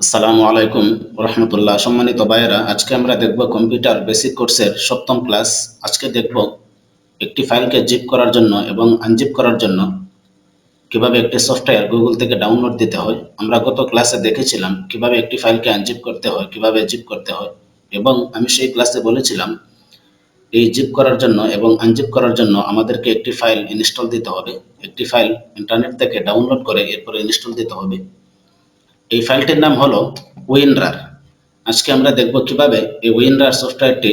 আসসালামু আলাইকুম রহমতুল্লাহ। সম্মানিত ভাইয়েরা, আজকে আমরা দেখব কম্পিউটার বেসিক কোর্সের সপ্তম ক্লাস। আজকে দেখব একটি ফাইলকে জিপ করার জন্য এবং আনজিপ করার জন্য কীভাবে একটি সফটওয়্যার গুগল থেকে ডাউনলোড দিতে হয়। আমরা গত ক্লাসে দেখেছিলাম কীভাবে একটি ফাইলকে আনজিপ করতে হয়, কীভাবে জিপ করতে হয় এবং আমি সেই ক্লাসে বলেছিলাম, এই জিপ করার জন্য এবং আনজিপ করার জন্য আমাদেরকে একটি ফাইল ইনস্টল দিতে হবে। একটি ফাইল ইন্টারনেট থেকে ডাউনলোড করে এরপরে ইনস্টল দিতে হবে। এই ফাইলটির নাম হলো উইনরার আজকে আমরা দেখব কীভাবে এই উইনরার সফটওয়্যারটি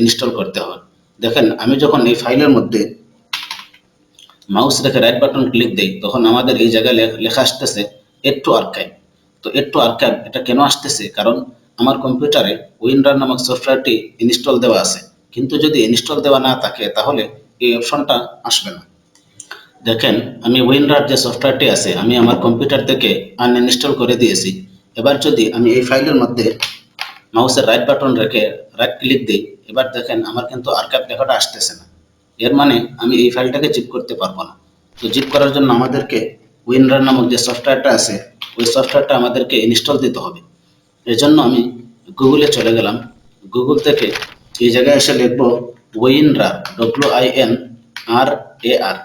ইনস্টল করতে হয়। দেখেন, আমি যখন এই ফাইলের মধ্যে মাউস রেখে রাইট বাটন ক্লিক দেই, তখন আমাদের এই জায়গায় লেখা আসতেছে এড টু আর্কাইভ তো এড টু আর্কাইভ এটা কেন আসতেছে? কারণ আমার কম্পিউটারে উইনরার নামক সফটওয়্যারটি ইনস্টল দেওয়া আছে। কিন্তু যদি ইনস্টল দেওয়া না থাকে, তাহলে এই অপশনটা আসবে না। দেখেন, আমি উইনরার যে সফটওয়্যারটি আছে, আমি আমার কম্পিউটার থেকে আনইনস্টল করে দিয়েছি। এবার যদি আমি এই ফাইলের মধ্যে মাউসের রাইট বাটন রেখে রাইট ক্লিক দিই, এবার দেখেন আমার কিন্তু আর্কাইভ লেখাটা আসতেছে না। এর মানে আমি এই ফাইলটাকে জিপ করতে পারব না। তো জিপ করার জন্য আমাদেরকে উইনরার নামক যে সফটওয়্যারটা আছে, ওই সফটওয়্যারটা আমাদেরকে ইনস্টল দিতে হবে। এজন্য আমি গুগলে চলে গেলাম। গুগল থেকে এই জায়গায় এসে লিখব WinRAR W I N R A R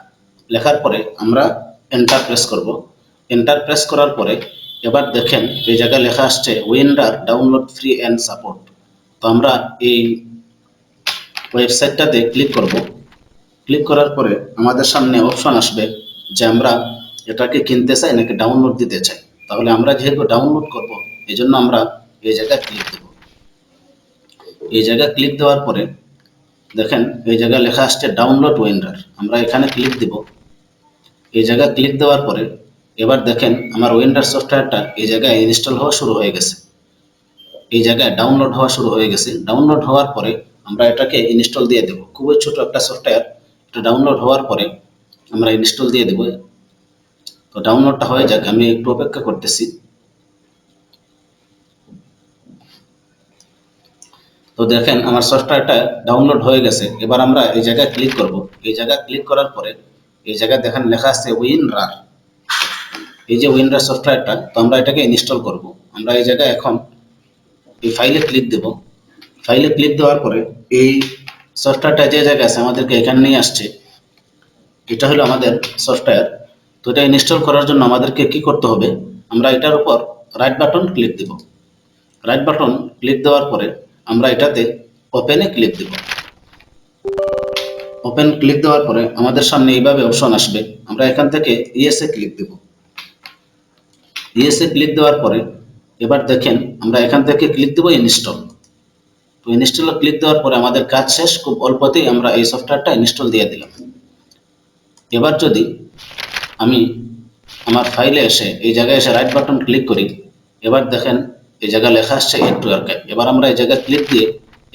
লেখার পরে আমরা এন্টার প্রেস করব। এন্টার প্রেস করার পরে এবার দেখেন এই জায়গায় লেখা আসছে WinRAR download free and support তো আমরা এই ওয়েবসাইটটাতে ক্লিক করব। ক্লিক করার পরে আমাদের সামনে অপশন আসবে যে আমরা এটাকে কিনতে চাই নাকি ডাউনলোড দিতে চাই। তাহলে আমরা যেহেতু ডাউনলোড করব, এই জন্য আমরা এই জায়গায় ক্লিক দেব। এই জায়গায় ক্লিক দেওয়ার পরে দেখেন, এই জায়গায় লেখা আসছে ডাউনলোড উইন্ডার আমরা এখানে ক্লিক দিব। এই জায়গায় ক্লিক দেওয়ার পরে এবার দেখেন, আমার উইন্ডার সফটওয়্যারটা এই জায়গায় ইনস্টল হওয়া শুরু হয়ে গেছে। এই জায়গায় ডাউনলোড হওয়া শুরু হয়ে গেছে। ডাউনলোড হওয়ার পরে আমরা এটাকে ইনস্টল দিয়ে দেব। খুবই ছোট একটা সফটওয়্যার এটা ডাউনলোড হওয়ার পরে আমরা ইনস্টল দিয়ে দেব। তো ডাউনলোডটা হয়ে যাক। আমি একটু অপেক্ষা করতেছি। তো দেখেন, আমার সফটওয়্যারটা ডাউনলোড হয়ে গেছে। এবার আমরা এই জায়গায় ক্লিক করব। এই জায়গায় ক্লিক করার পরে এই জায়গায় দেখেন লেখা আছে উইনরার এই যে উইনরার সফটওয়্যারটা তো আমরা এটাকে ইনস্টল করব। আমরা এই জায়গায় এখন এই ফাইলে ক্লিক দেব। ফাইলে ক্লিক দেওয়ার পরে এই সফটওয়্যারটা যে জায়গায় আছে, আমাদেরকে এখানে নিয়ে আসছে। এটা হলো আমাদের সফটওয়্যার তো এটা ইনস্টল করার জন্য আমাদেরকে কি করতে হবে? আমরা এটার উপর রাইট বাটন ক্লিক দেব। রাইট বাটন ক্লিক দেওয়ার পরে আমরা এটাতে ওপেনে ক্লিক দেব। ওপেন ক্লিক দেওয়ার পরে আমাদের সামনে এইভাবে অপশন আসবে। আমরা এখান থেকে ইএসএ ক্লিক দেব। ইএসএ ক্লিক দেওয়ার পরে এবার দেখেন আমরা এখান থেকে ক্লিক দেব ইনস্টল তো ইনস্টল ক্লিক দেওয়ার পরে আমাদের কাজ শেষ, খুব অল্পতেই আমরা এই সফটওয়্যারটা ইনস্টল দিয়ে দিলাম। এবার যদি আমি আমার ফাইলে এসে, এই জায়গায় এসে রাইট বাটন ক্লিক করি, এবার দেখেন এই জায়গায় লেখা আসছে এড টু আর্কাইভ এবার আমরা এই জায়গায় ক্লিক দিয়ে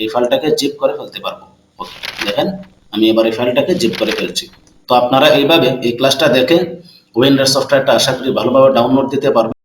এই ফাইলটাকে জিপ করে ফেলতে পারব। ওকে দেখেন, আমি এবার এই ফাইলটাকে জিপ করে ফেলছি। তো আপনারা এইভাবে এই ক্লাসটা দেখে উইন্ডার সফটওয়্যারটা আশা করি ভালোভাবে ডাউনলোড দিতে পারবেন।